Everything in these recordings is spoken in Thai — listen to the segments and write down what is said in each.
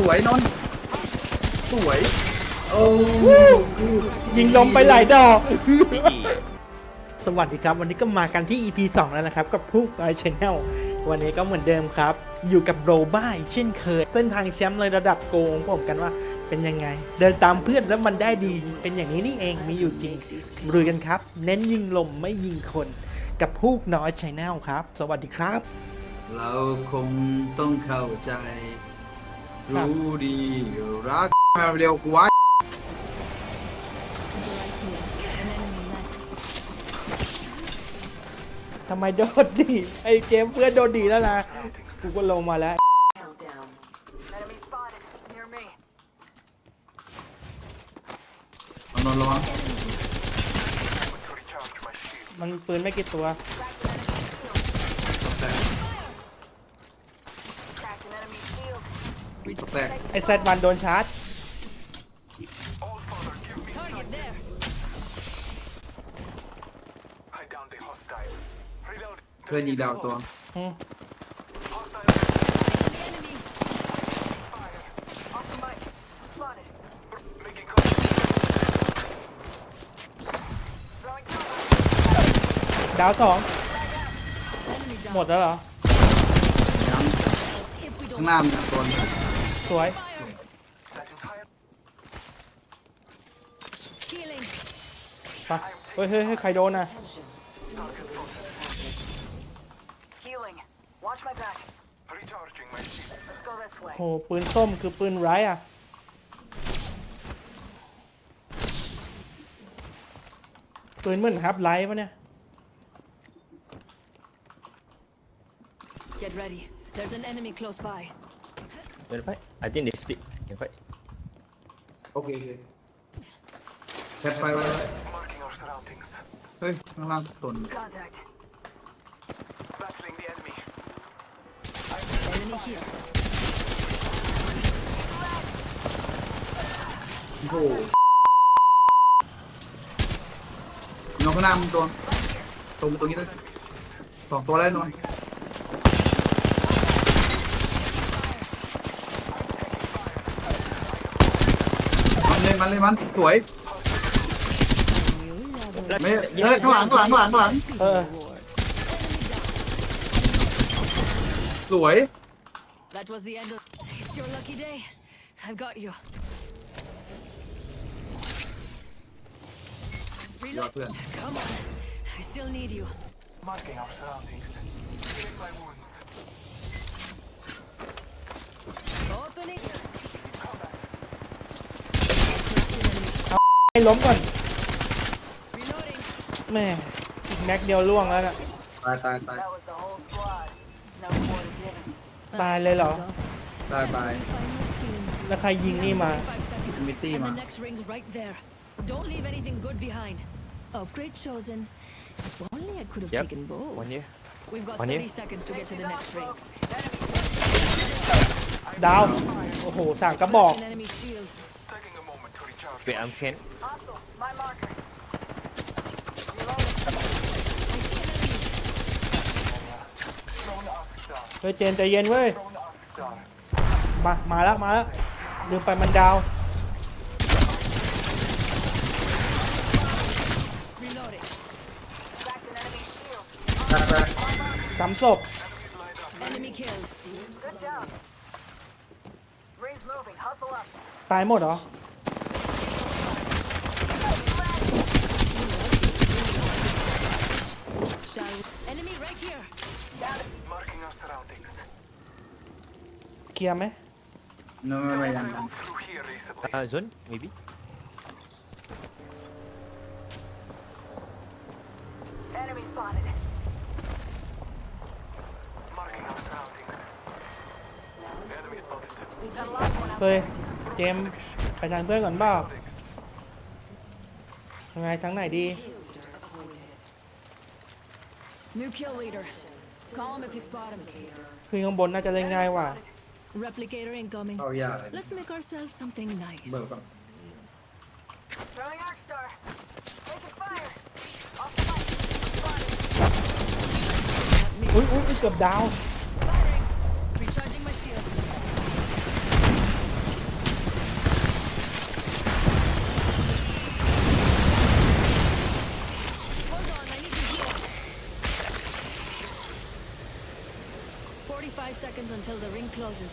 สวยนน สวย โอ้ยิงลมไปหลายดอก สวัสดีครับ วันนี้ก็มากันที่ EP 2 แล้วนะครับ กับพูกไอชแนลวันนี้ก็เหมือนเดิมครับ อยู่กับโรบ้าเช่นเคย เส้นทางแชมป์เลยระดับโกงผมกันว่า เป็นยังไง เดินตามเพื่อนแล้วมันได้ดี เป็นอย่างนี้นี่เองมีอยู่จริงรุยกันครับ เน้นยิงลมไม่ยิงคน กับพูกน้อยชแนลครับ สวัสดีครับ เราคงต้องเข้าใจรู้ดีรักมาเร็วกว่าทำไมโดนดี ไอ้เกมเพื่อนโดนดีแล้วนะ กูก็ลงมาแล้วนอนร้อนมันปืนไม่กี่ตัวแตกไอแซดวันโดนชาร์จเ่อยิงดาวตัวดาวสอง หมดแล้วเหรองข้างหน้ามีตัวนึงสวยไปเฮ้ยเฮ้ยใครโดนนะโหปืนส้มคือปืนไรอ่ะ ปืนเหมือนครับไรปะเนี่ย Get ready. There's an enemy close by. Can fight? I think they split. Can fight. Okay, okay. Step by one. Marking our surroundings. เฮ้ยข้างล่างตน Contact. Battling the enemy. Enemy here. โอ้โหนอนข้างหน้ามึงตัวตรงตรงนี้เลยสองตัวแล้วนอนนมันเลยมันสวยไม่เฮ้ยข้างหลังข้างหลังข้างหลังข้างหลังเออสวย That was the end of. It's your lucky day. I've got you. ยอด Reload. เพื่อน Come on. I still need you. Marking our surroundings. Healing my wounds. Opening. ล้มก่อนแม่อีกแม็กเดียวล่วงแล้วอะตายตายตายตายเลยเหรอตายตายแล้วใครยิงนี่มาอมิตี้มายวนีันนี้วันนี้ดาวโอ้โหสั่งกระบอก Wait, I'm can. Hostile, my marker. Reloading. เฮ้ยเจนใจเย็นเว้ย มา มาแล้วมาแล้ว ลืมไปมันดาว Reloading. Cracked an enemy shield. สามศพ Enemy kills. Good job. Rings moving. Hustle up. ตายหมดเหรอเคลียร์ไหม No, no, no, ยัง Go through here recently. Uh, zone, maybe? Enemy spotted. Marking our surroundings. Enemy spotted. เคยเจมส์ไปทางเพื่อนก่อนเปล่ายังไงทางไหนดี New kill leader. Call him if you spot him. ขึ้นข้างบนน่าจะเล่นง่ายกว่า Replicator incoming. Oh yeah. Let's make ourselves something nice. Welcome. Throwing arc star. Taking fire. Off the light. อุ้ยอุ้ยเกือบดาว Firing. 45 seconds until the ring closes.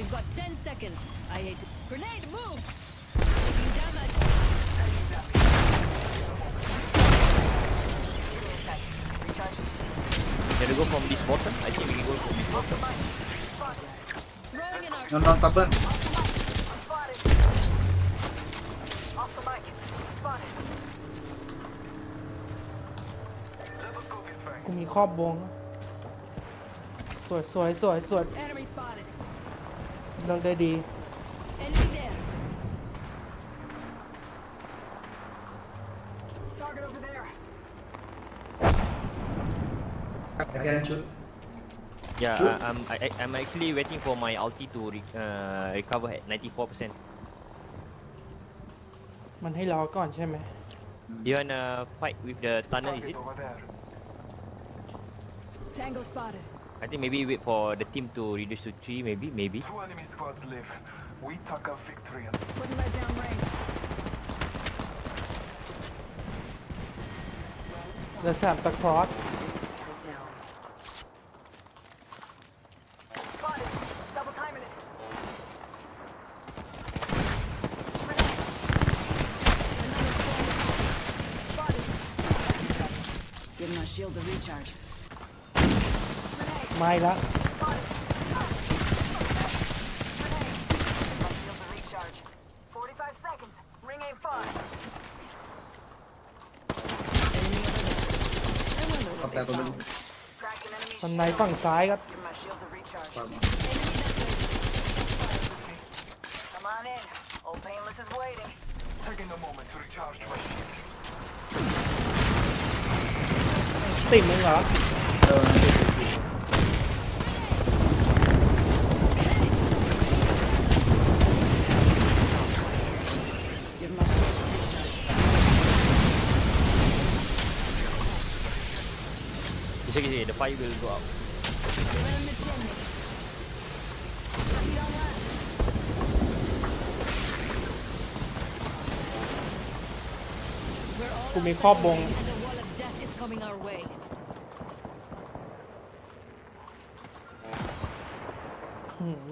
We've got 10 seconds. I hate to... Grenade, move! Taking damage. Can we go from this bottom? I think we can go from this bottom. No, no, stubborn. Spotted. กูมีครอบวง Enemy spotted. Again, Yeah, Shoot. I, I'm I'm actually waiting for my ulti to re, uh, recover at 94%. มันให้รอก่อนใช่ไหม You wanna fight with the stunner, is it? Tango spotted. I think maybe wait for the team to reduce to three, maybe, maybe. Two enemy squads live. We took a victory. Putting let down range. The Santa Claus. Give him shield to recharge. ไม้ละกับแต่ตัวนึงทางในฝั่งซ้ายครับ Come on in. Old Painless is waiting. Taking a moment to recharge my shields. ติดมึงเหรอเออ take it here, the f i g h will go up. กูมีครอบบง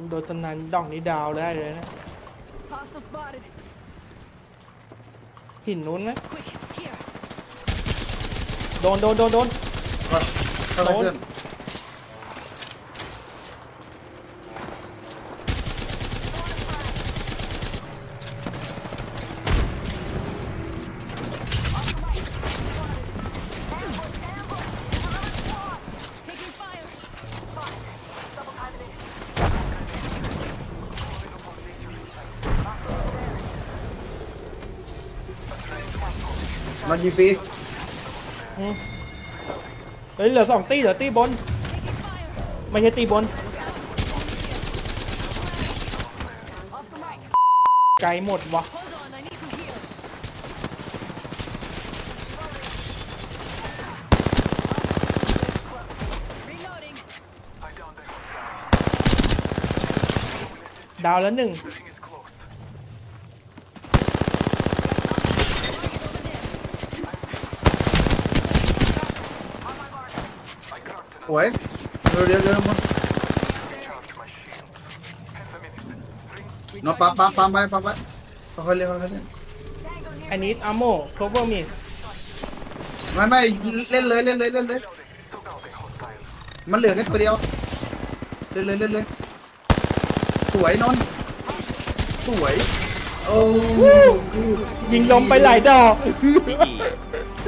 โดนตำนานดอกนี้ดาวได้เลยนะหินนู้นนะโดนโดนโดนโดนข้างในเพื่อนมันยิงฟรีอืมเฮ้เหลือสองตีเหลือตีบนไม่ใช่ตีบนไกลหมดวะดาวแล้วหนึ่งสวยเร็วเร็วเร็วมึงนอนปั๊มปั๊มปั๊มไปปั๊มไปค่อยเล่นค่อยเล่น I need ammo cover me ไม่ไม่เล่นเลยเล่นเลยเล่นเลยมันเหลือแค่ตัวเดียวเล่นเลยเล่นเลยสวยนนท์สวยโอ้ยิงลมไปหลายดอกไม่ดี